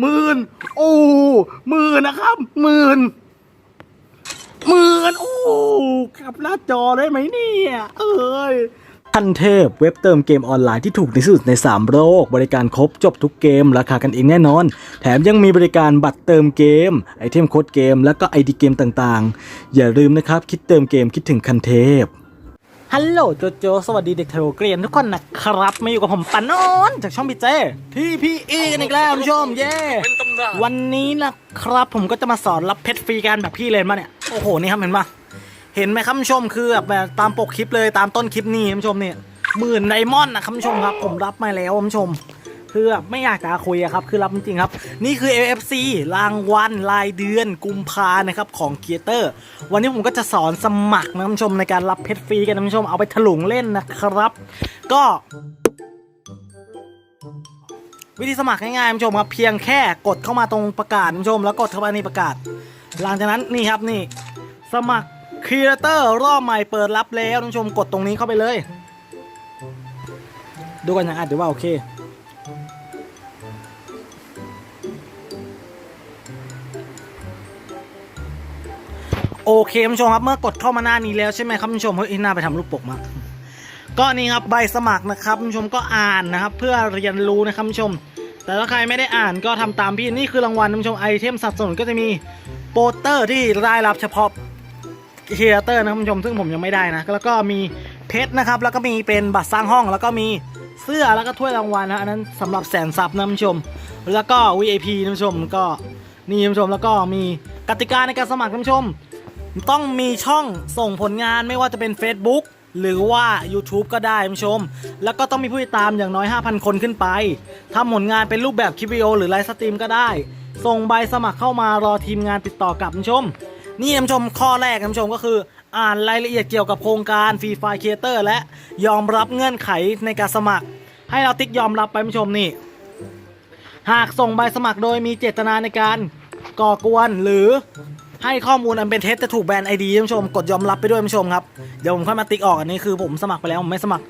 หมื่นโอ้หมื่นนะครับหมื่นหมื่นโอ้ขับหน้าจอได้ไหมเนี่ยเอ้ยทันเทพเว็บเติมเกมออนไลน์ที่ถูกที่สุดใน 3 โลก บริการครบจบทุกเกม ราคากันเองแน่นอน แถมยังมีบริการบัตรเติมเกม ไอเทมโค้ดเกม แล้วก็ไอดีเกมต่างๆ อย่าลืมนะครับ คิดเติมเกมคิดถึงคันเทพ ฮัลโหลโจโจสวัสดีเด็กเทโรเกรียนทุกคนนะครับมาอยู่กับผมปันนอนจากช่องพี่เจที่พีเอกันอีกแล้วคุณผู้ชมเย้วันนี้นะครับผมก็จะมาสอนรับเพชรฟรีกันแบบพี่เลนมาเนี่ยโอ้โหนี่ครับเห็นปะเห็นไหมครับคุณผู้ชมคือแบบแบบตามปกคลิปเลยตามต้นคลิปนี่คุณผู้ชมเนี่ยหมื่นไดมอนด์นะคุณผู้ชมครับ ผมรับมาแล้วคุณผู้ชม คือไม่อยากจะคุยครับคือรับจริงครับ นี่คือ AFC รางวัลรายเดือนกุมภานะครับของเกียเตอร์ วันนี้ผมก็จะสอนสมัครนะคุณผู้ชมในการรับเพชรฟรีกันนะคุณผู้ชมเอาไปถลุงเล่นนะครับ ก็วิธีสมัครง่ายๆคุณผู้ชมครับเพียงแค่กดเข้ามาตรงประกาศคุณผู้ชม แล้วกดเข้าไปในประกาศ หลังจากนั้นนี่ครับนี่ สมัครครีเอเตอร์รอบใหม่เปิดรับแล้วคุณผู้ชมกดตรงนี้เข้าไปเลย ดูกันอย่างอะเดี๋ยวว่าโอเค โอเคคุณผู้ชมครับเมื่อกดเข้ามาหน้านี้แล้วใช่ไหมครับคุณผู้ชมเฮ้ยหน้าไปทำรูปปกมาก็นี่ครับใบสมัครนะครับคุณผู้ชมก็อ่านนะครับ เพื่อเรียนรู้นะครับคุณผู้ชม แต่ถ้าใครไม่ได้อ่านก็ทำตามพี่นี่คือรางวัลคุณผู้ชมไอเทมสนับสนุนก็จะมีโปสเตอร์ที่รายรับเฉพาะครีเอเตอร์นะครับคุณผู้ชมซึ่งผมยังไม่ได้นะแล้วก็มีเพชรนะครับ แล้วก็มีเป็นบัตรสร้างห้อง แล้วก็มีเสื้อแล้วก็ถ้วยรางวัลนะอันนั้นสำหรับแสนซับนะคุณผู้ชม แล้วก็ VIP นะคุณผู้ชมก็นี่คุณผู้ชมแล้วก็มีกติกาในการสมัครคุณผู้ชม ต้องมีช่องส่งผลงานไม่ว่าจะเป็น Facebook หรือว่า YouTube ก็ได้ผู้ชม แล้วก็ต้องมีผู้ติดตามอย่างน้อย 5,000 คนขึ้นไปทำผลงานเป็นรูปแบบคลิปวิดีโอหรือไลฟ์สตรีมก็ได้ ส่งใบสมัครเข้ามารอทีมงานติดต่อกลับผู้ชม นี่ผู้ชมข้อแรกผู้ชมก็คือ อ่านรายละเอียดเกี่ยวกับโครงการ Free Fire Creator และยอมรับเงื่อนไขในการสมัคร ให้เราติ๊กยอมรับไปผู้ชมนี่ หากส่งใบสมัครโดยมีเจตนาในการก่อกวนหรือ ให้ข้อมูลอันเป็นเท็จจะถูกแบนไอดีท่านผู้ชมกดยอมรับไปด้วยท่านผู้ชมครับเดี๋ยวผมค่อยมาติ๊กออกอันนี้คือผมสมัครไปแล้วผมไม่สมัคร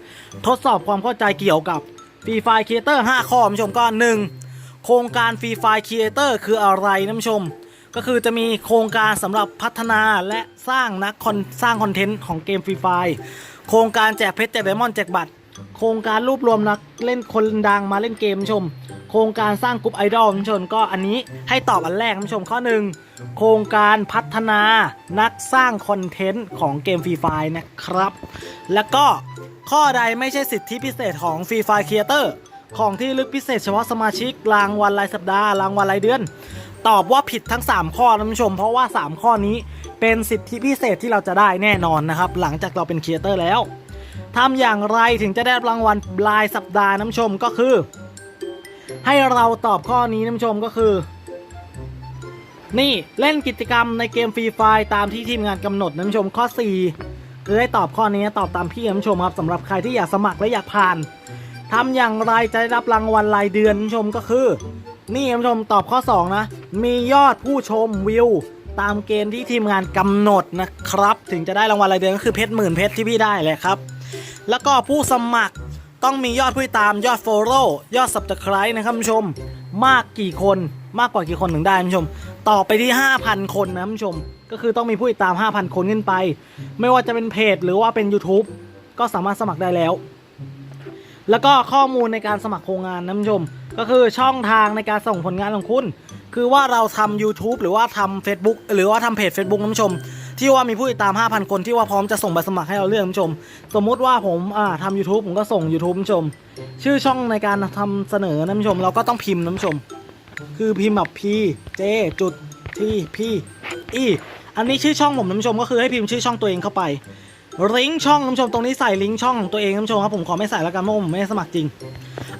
ทดสอบความเข้าใจเกี่ยวกับ Free Fire Creator 5ข้อท่านผู้ชมก็ 1. โครงการ Free Fire Creator คืออะไรท่านผู้ชม ก็คือจะมีโครงการสำหรับพัฒนาและสร้างนักคอนสร้างคอนเทนต์ของเกม Free Fire โครงการแจกเพชรแจกไดมอนด์แจกบัตรโครงการรวบรวมนักเล่นคนดังมาเล่นเกมชม โครงการสร้างกลุ่มไอดอลชมก็อันนี้ให้ตอบอันแรกผู้ชมข้อหนึ่ง โครงการพัฒนานักสร้างคอนเทนต์ของเกมฟรีไฟนะครับ แล้วก็ข้อใดไม่ใช่สิทธิพิเศษของฟรีไฟครีเอเตอร์ของที่ลึกพิเศษเฉพาะสมาชิกรางวัลรายสัปดาห์รางวัลรายเดือน ตอบว่าผิดทั้ง 3 ข้อนะคุณผู้ชม เพราะว่า 3 ข้อนี้เป็นสิทธิพิเศษที่เราจะได้แน่นอนนะครับ หลังจากเราเป็นครีเอเตอร์แล้วทำอย่างไรถึงจะได้รางวัลรายสัปดาห์น้ำชมก็คือ ให้เราตอบข้อนี้น้ำชมก็คือ นี่เล่นกิจกรรมในเกมฟรีไฟตามที่ทีมงานกำหนดน้ำชมข้อ4คือได้ตอบข้อนี้ตอบตามพี่น้ำชมครับสำหรับใครที่อยากสมัครและอยากผ่านทำอย่างไรจะได้รับรางวัลรายเดือนน้ำชมก็คือ นี่น้ำชมตอบข้อ 2 นะ มียอดผู้ชมวิว ตามเกณฑ์ที่ทีมงานกำหนดนะครับ ถึงจะได้รางวัลรายเดือนก็คือเพชรหมื่นเพชรที่พี่ได้แหละครับ แล้วก็ผู้สมัครต้องมียอดผู้ตามยอด Follow ยอด Subscribe นะครับผู้ชม มากกี่คนมากกว่ากี่คนถึงได้คุณผู้ชม ต่อไปที่ 5,000 คนนะคุณผู้ชม ก็คือต้องมีผู้ติดตาม 5,000 คนขึ้นไป ไม่ว่าจะเป็นเพจหรือว่าเป็น YouTube ก็สามารถสมัครได้แล้ว แล้วก็ข้อมูลในการสมัครโครงงานนะคุณผู้ชม ก็คือช่องทางในการส่งผลงานของคุณ คือว่าเราทำ YouTube หรือว่าทำ Facebook หรือว่าทำเพจ Facebook นะคุณผู้ชม ที่ว่ามีผู้ติดตาม 5,000 คนที่ว่าพร้อมจะส่งใบสมัครให้เราเลือกผู้ชม สมมติว่าผมอ่าทำ YouTube ผมก็ส่ง YouTube ผู้ชม ชื่อช่องในการทำเสนอนะคุณผู้ชม เราก็ต้องพิมพ์นะคุณผู้ชม คือพิมพ์แบบ P J จุด T P E อันนี้ชื่อช่องผมนะคุณผู้ชมก็คือให้พิมพ์ชื่อช่องตัวเองเข้าไปลิงก์ช่องคุณผู้ชมตรงนี้ใส่ลิงก์ช่องของตัวเองคุณผู้ชมครับผมขอไม่ใส่แล้วกันเพราะผมไม่ได้สมัครจริง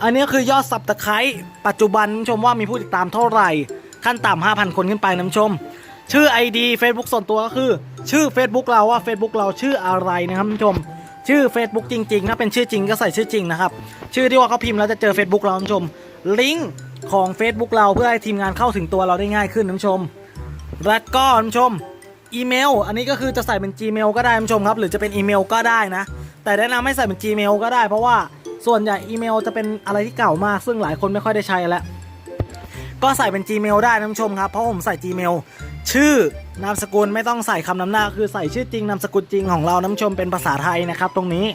อันนี้คือยอดสับตะไคร้ปัจจุบันคุณผู้ชมว่ามีผู้ติดตามเท่าไหร่ ขั้นต่ำ5,000 คนขึ้นไปนะคุณผู้ชม ชื่อ ID Facebook ส่วนตัวก็คือ ชื่อ Facebook เราว่า Facebook เราชื่ออะไรนะครับคุณผู้ชม ชื่อ Facebook จริงๆ ถ้าเป็นชื่อจริงก็ใส่ชื่อจริงนะครับ ชื่อที่ว่าเขาพิมพ์แล้วจะเจอ Facebook เราคุณผู้ชม ลิงก์ของ Facebook เราเพื่อให้ทีมงานเข้าถึงตัวเราได้ง่ายขึ้นนะคุณผู้ชม แล้วก็คุณผู้ชม อีเมล อันนี้ก็คือจะใส่เป็น Gmail ก็ได้คุณผู้ชมครับ หรือจะเป็นอีเมลก็ได้นะ แต่แนะนำให้ใส่เป็น Gmail ก็ได้ เพราะว่าส่วนใหญ่อีเมลจะเป็นอะไรที่เก่ามาก ซึ่งหลายคนไม่ค่อยได้ใช้แล้วก็ใส่เป็น Gmail ได้นะคุณผู้ชมครับ เพราะผมใส่ Gmail ชื่อนามสกุลไม่ต้องใส่คำนำหน้า คือใส่ชื่อจริงนามสกุลจริงของเรานะคุณผู้ชมเป็นภาษาไทยนะครับ ตรงนี้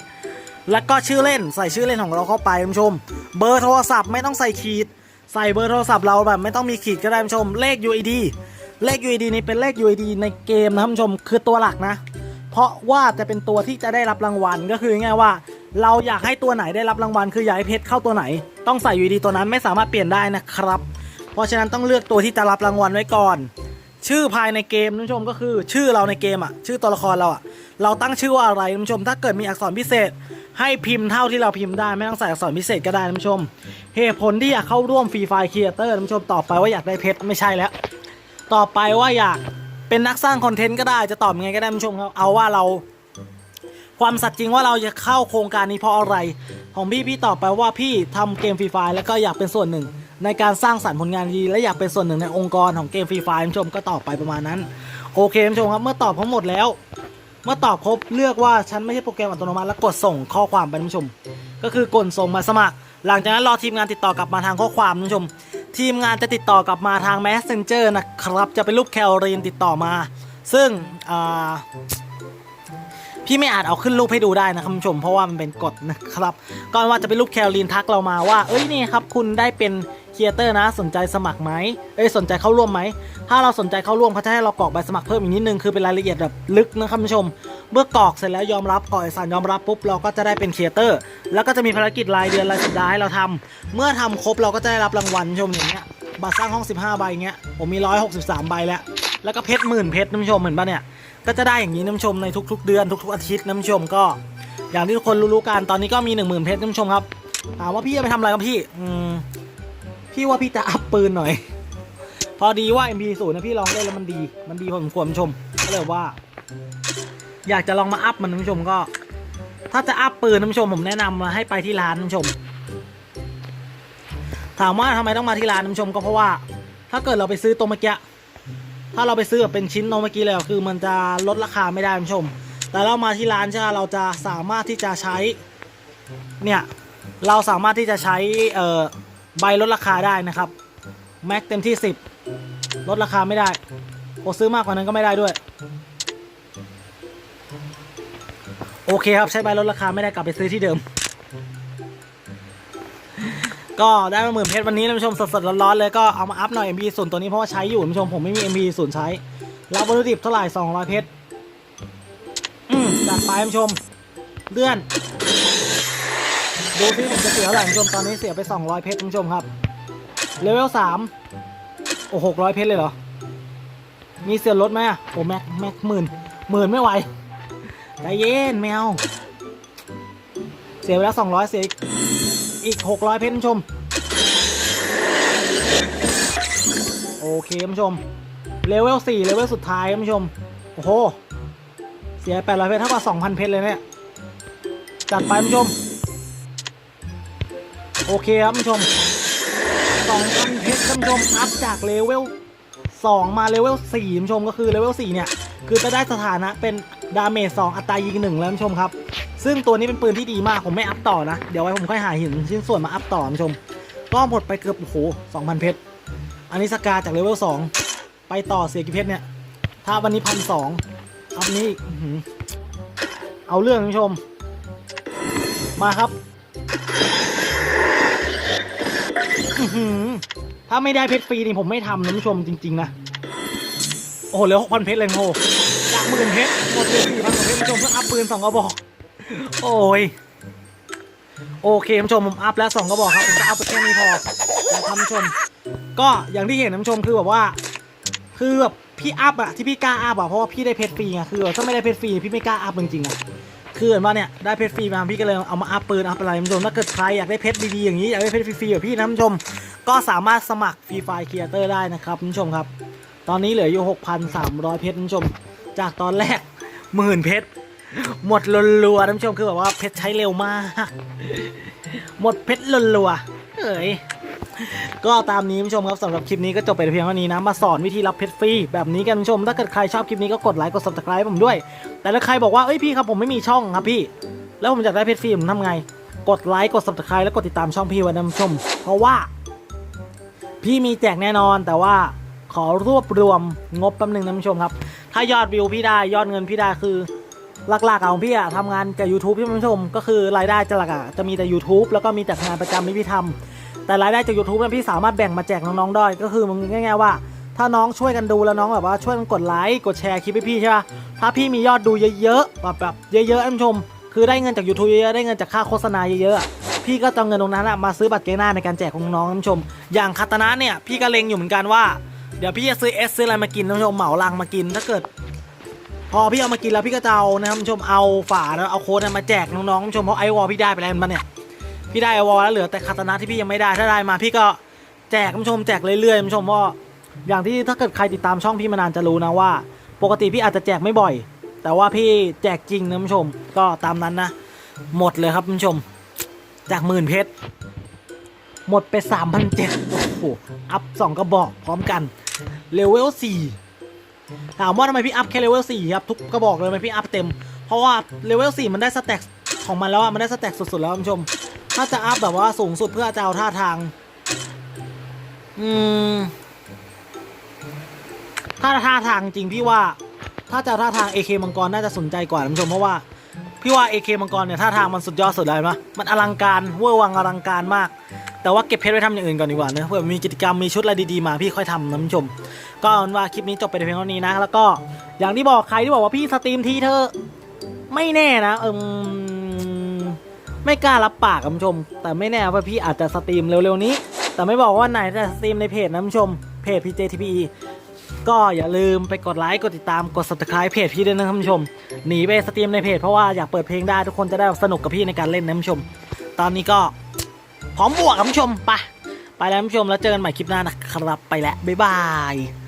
แล้วก็ชื่อเล่นใส่ชื่อเล่นของเราเข้าไปคุณผู้ชม เบอร์โทรศัพท์ไม่ต้องใส่ขีด ใส่เบอร์โทรศัพท์เราแบบไม่ต้องมีขีดก็ได้คุณผู้ชม เลข UID เลข UID นี้เป็นเลข UID ในเกมนะคุณผู้ชมคือตัวหลักนะ เพราะว่าจะเป็นตัวที่จะได้รับรางวัลก็คือง่ายว่า เราอยากให้ตัวไหนได้รับรางวัล คืออยากให้เพชรเข้าตัวไหน ต้องใส่ UID ตัวนั้นไม่สามารถเปลี่ยนได้นะครับ เพราะฉะนั้นต้องเลือกตัวที่จะรับรางวัลไว้ก่อน ชื่อภายในเกมท่านผู้ชมก็คือชื่อเราในเกมอะชื่อตัวละครเราอะเราตั้งชื่อว่าอะไรท่านผู้ชม ถ้าเกิดมีอักษรพิเศษ ให้พิมพ์เท่าที่เราพิมพ์ได้ไม่ต้องใส่อักษรพิเศษก็ได้ท่านผู้ชม เหตุผลที่อยากเข้าร่วมฟรีไฟล์ครีเอเตอร์ท่านผู้ชมต่อไปว่าอยากได้เพชรไม่ใช่แล้ว ต่อไปว่าอยากเป็นนักสร้างคอนเทนต์ก็ได้จะตอบยังไงก็ได้ท่านผู้ชมครับเอาว่าเรา ความสัตย์จริงว่าเราจะเข้าโครงการนี้เพราะอะไร ของพี่พี่ตอบไปว่าพี่ทำเกมฟรีไฟล์แล้วก็อยากเป็นส่วนหนึ่ง ในการสร้างสรรค์ผลงานดีและอยากเป็นส่วนหนึ่งในองค์กรของเกมฟรีไฟล์ท่านผู้ชมก็ตอบไปประมาณนั้น โอเคท่านผู้ชมครับเมื่อตอบทั้งหมดแล้ว เมื่อตอบครบเลือกว่าฉันไม่ใช่โปรแกรมอัตโนมัติแล้วกดส่งข้อความไปท่านผู้ชม ก็คือกดส่งมาสมัคร หลังจากนั้นรอทีมงานติดต่อกลับมาทางข้อความท่านผู้ชม ทีมงานจะติดต่อกลับมาทาง Messenger นะครับจะเป็นรูปแคลรีนติดต่อมา ซึ่งพี่ไม่อาจเอาขึ้นรูปให้ดูได้นะครับคุณผู้ชม เพราะว่ามันเป็นกฎนะครับก่อนว่าจะเป็นรูปแคลรีนทักเรามาว่า เอ้ยนี่ครับ คุณได้เป็น รีเอเตอร์นะ สนใจสมัครไหมเอ้ยสนใจเข้าร่วมไหม ถ้าเราสนใจเข้าร่วมเขาจะให้เรากรอกใบสมัครเพิ่มอีกนิดนึงคือเป็นรายละเอียดแบบลึกนะครับผู้ชม เมื่อกรอกเสร็จแล้วยอมรับกรอกเอกสารยอมรับปุ๊บเราก็จะได้เป็นครีเอเตอร์แล้วก็จะมีภารกิจรายเดือนรายสัปดาห์ให้เราทำเมื่อทำครบเราก็จะได้รับรางวัลชมอย่างเงี้ยบัตรสร้างห้อง 15 ใบเงี้ยผมมี 163 ใบแล้ว แล้วก็เพชรหมื่นเพชรนผู้ชมเห็นปะเนี่ยก็จะได้อย่างนี้น้ำชมในทุก ๆ เดือนทุก ๆ อาทิตย์น้ำชมก็ อย่างที่ทุกคนรู้ๆกันตอนนี้ก็มีหนึ่งหมื่นเพชรน้ำชมครับถามว่าพี่จะไปทำอะไรครับพี่ อืม พี่ว่าพี่จะอัพปืนหน่อย พอดีว่า MP ศูนย์นะพี่ลองเล่นแล้วมันดี มันดีพอสมควรชมก็เลยว่า อยากจะลองมาอัพมันน้ำชมก็ ถ้าจะอัพปืนน้ำชมผมแนะนำมาให้ไปที่ร้านน้ำชม ถามว่าทำไมต้องมาที่ร้านน้ำชมก็เพราะว่า ถ้าเกิดเราไปซื้อตัวเมื่อกี้ถ้าเราไปซื้อเป็นชิ้นโนเมื่อกี้เลยคือมันจะลดราคาไม่ได้คุณผู้ชม แต่เรามาที่ร้านใช่ไหมเราจะสามารถที่จะใช้ เนี่ย เราสามารถที่จะใช้เอ่อ ใบลดราคาได้นะครับ แม็กเต็มที่ 10 ลดราคาไม่ได้โอซื้อมากกว่านั้นก็ไม่ได้ด้วย โอเคครับใช้ใบลดราคาไม่ได้กลับไปซื้อที่เดิม ก็ได้มาหมื่นเพชรวันนี้ท่านผู้ชมสดๆร้อนๆเลยก็เอามาอัพหน่อย MP ส่วนตัวนี้เพราะว่าใช้อยู่ท่านผู้ชมผมไม่มี MP ศูนย์ใช้รับวัตถุดิบเท่าไหร่200เพชรอืมจัดไปท่านผู้ชมเลื่อน ดูที่ผมจะเสียเท่าไหร่ท่านผู้ชมตอนนี้เสียไป 200 เพชรท่านผู้ชมครับเลเวล3โอ้600เพชรเลยเหรอ มีเสียลดไหมอะโอ้แม็กแม็กหมื่นหมื่นไม่ไหวใจเย็นแมวเสียไปแล้ว200เสียอีกอีก600เพชรท่านผู้ชม โอเคท่านผู้ชมเลเวล4เลเวลสุดท้ายท่านผู้ชม โอ้โห เสีย800เพชรเท่ากับ2,000เพชรเลยเนี่ย จัดไปท่านผู้ชม โอเคครับผู้ชม2,000เพชรท่านผู้ชมอัพจากเลเวล2 มาเลเวล4ท่านผู้ชมก็คือเลเวล4เนี่ย คือจะได้สถานะเป็นดาเมจ2อัตรายิง1แล้วท่านผู้ชมครับ ซึ่งตัวนี้เป็นปืนที่ดีมากผมไม่อัพต่อนะ เดี๋ยวไว้ผมค่อยหาหินชิ้นส่วนมาอัพต่อท่านผู้ชมก็หมดไปเกือบโอ้โห2,000 เพชรอันนี้สกาจากเลเวล2ไปต่อเสียกี่เพชรเนี่ย ถ้าวันนี้พันสองอัพนี้เอาเรื่องท่านผู้ชม มาครับ ถ้าไม่ได้เพชรฟรีนี่ผมไม่ทำนะผู้ชมจริง ๆ นะ โอ้โหเหลือหกพันเพชรเลยโง่จากหมื่นเพชรหมดเหลือสี่พันกว่าเพชรนผู้ชมเพื่ออัพปืนสองกระบอก โอ้ยโอเคท่านผู้ชมผมอัพแล้วสองกระบอกครับผมจะอัพไปแค่นี้พอนะท่านผู้ชม ก็อย่างที่เห็นท่านผู้ชมคือแบบว่า คือแบบพี่อัพอะที่พี่กล้าอัพอะเพราะว่าพี่ได้เพชรฟรีไงคือถ้าไม่ได้เพชรฟรีพี่ไม่กล้าอัพจริงๆอะ คือเหมือนว่าเนี่ยได้เพชรฟรีมาพี่ก็เลยเอามาอัพปืนอัพอะไรท่านผู้ชมถ้าเกิดใครอยากได้เพชรดีๆอย่างนี้อยากได้เพชรฟรีๆแบบพี่นะท่านผู้ชมก็สามารถสมัครฟรีไฟล์ครีเอเตอร์ได้นะครับท่านผู้ชมครับ ตอนนี้เหลืออยู่6,300 เพชรท่านผู้ชม จากตอนแรกหมื่นเพชรหมดรัวๆท่านผู้ชมคือแบบว่าเพชรใช้เร็วมาก หมดเพชรรัวๆเอ้ย ก็ตามนี้คุณผู้ชมครับสำหรับคลิปนี้ก็จบไปเพียงเท่านี้นะ มาสอนวิธีรับเพชรฟรีแบบนี้กันคุณผู้ชม ถ้าเกิดใครชอบคลิปนี้ก็กดไลค์กด subscribe ผมด้วย แต่ถ้าใครบอกว่าเอ้ยพี่ครับผมไม่มีช่องครับพี่ แล้วผมอยากได้เพชรฟรีผมทำไง กดไลค์กด subscribe แล้วกดติดตามช่องพี่ไว้นะผู้ชม เพราะว่า พี่มีแจกแน่นอนแต่ว่าขอรวบรวมงบแป๊บหนึงนะผู้ชมครับ ถ้ายอดวิวพี่ได้ยอดเงินพี่ได้คือหลักๆของพี่อะทำงานกับ YouTube พี่ผู้ชม ก็คือรายได้จะหลักอะจะมีแต่ YouTube แล้วก็มีแต่งานประจำที่พี่ทำ แต่รายได้จาก YouTube เนี่ยพี่สามารถแบ่งมาแจกน้องๆได้ก็คือมึงง่ายๆว่า ถ้าน้องช่วยกันดูแล้วน้องแบบว่าช่วยกันกดไลค์กดแชร์คลิปให้พี่ใช่ป่ะถ้าพี่มียอดดูเยอะๆแบบแบบเยอะๆท่านผู้ชม คือได้เงินจาก YouTube เยอะๆได้เงินจากค่าโฆษณาเยอะๆพี่ก็จะเอาเงินตรงนั้นมาซื้อบัตรเกมหน้าในการแจกของน้องๆท่านผู้ชม อย่างคาตานะเนี่ยพี่ก็เล็งอยู่เหมือนกันว่า เดี๋ยวพี่จะซื้อเอสซื้ออะไรมากินท่านผู้ชมเหมาลังมากินถ้าเกิด พอพี่เอามากินแล้วพี่ก็จะเอานะท่านผู้ชมเอาฝาแล้วเอาโค้ดนมาแจกน้องๆท่านผู้ชมเพราะไอวอลพี่ได้ไปแล้วมันเนี่ย พี่ได้อวอลแล้วเหลือแต่คาตนะที่พี่ยังไม่ได้ถ้าได้มาพี่ก็แจกท่านผู้ชมแจกเรื่อยๆท่านผู้ชมเพราอย่างที่ถ้าเกิดใครติดตามช่องพี่มานานจะรู้นะว่า ปกติพี่อาจจะแจกไม่บ่อย แต่ว่าพี่แจกจริงนะท่านผู้ชม ก็ตามนั้นนะ หมดเลยครับท่านผู้ชม จากหมื่นเพชรหมดไปสามพันเจ็ดโอ้โหอัพสองกระบอกพร้อมกันเลเวลสี่ถามว่าทำไมพี่อัพแค่เลเวล4ครับทุกกระบอกเลยทำไมพี่อัพเต็ม เพราะว่าเลเวล4มันได้สแต็กของมันแล้วอะมันได้สแต็กสุดๆแล้วคุณผู้ชม ถ้าจะอัพแบบว่าสูงสุดเพื่อจะเอาท่าทาง อืม ถ้าท่าทางจริงพี่ว่า ถ้าจะท่าทาง AK มังกรน่าจะสนใจกว่าคุณผู้ชมเพราะว่าพี่ว่า AK มังกรเนี่ยท่าทางมันสุดยอดสุดเลยมั้ยมันอลังการเวอร์วังอลังการมาก แต่ว่าเก็บเพชรไว้ทำอย่างอื่นก่อนดีกว่าเนะเพื่อมีกิจกรรมมีชุดอะไรดีๆมาพี่ค่อยทำนะคุณผู้ชม ก็เอาว่าคลิปนี้จบไปเพียงเท่านี้นะ แล้วก็อย่างที่บอกใครที่บอกว่าพี่สตรีมทีเธอไม่แน่นะเอม ไม่กล้ารับปากคุณผู้ชม แต่ไม่แน่ว่าพี่อาจจะสตรีมเร็วๆนี้ แต่ไม่บอกว่าไหนจะสตรีมในเพจนะคุณผู้ชม เพจ PJTPE ก็อย่าลืมไปกดไลค์กดติดตามกด subscribe เพจพี่ด้วยนะคุณผู้ชม หนีไปสตรีมในเพจเพราะว่าอยากเปิดเพลงได้ทุกคนจะได้สนุกกับพี่ในการเล่นนะคุณผู้ชม ตอนนี้ก็พร้อมบวกคุณผู้ชมไปไปแล้วคุณผู้ชมแล้วเจอกันใหม่คลิปหน้านะครับไปแล้วบ๊ายบาย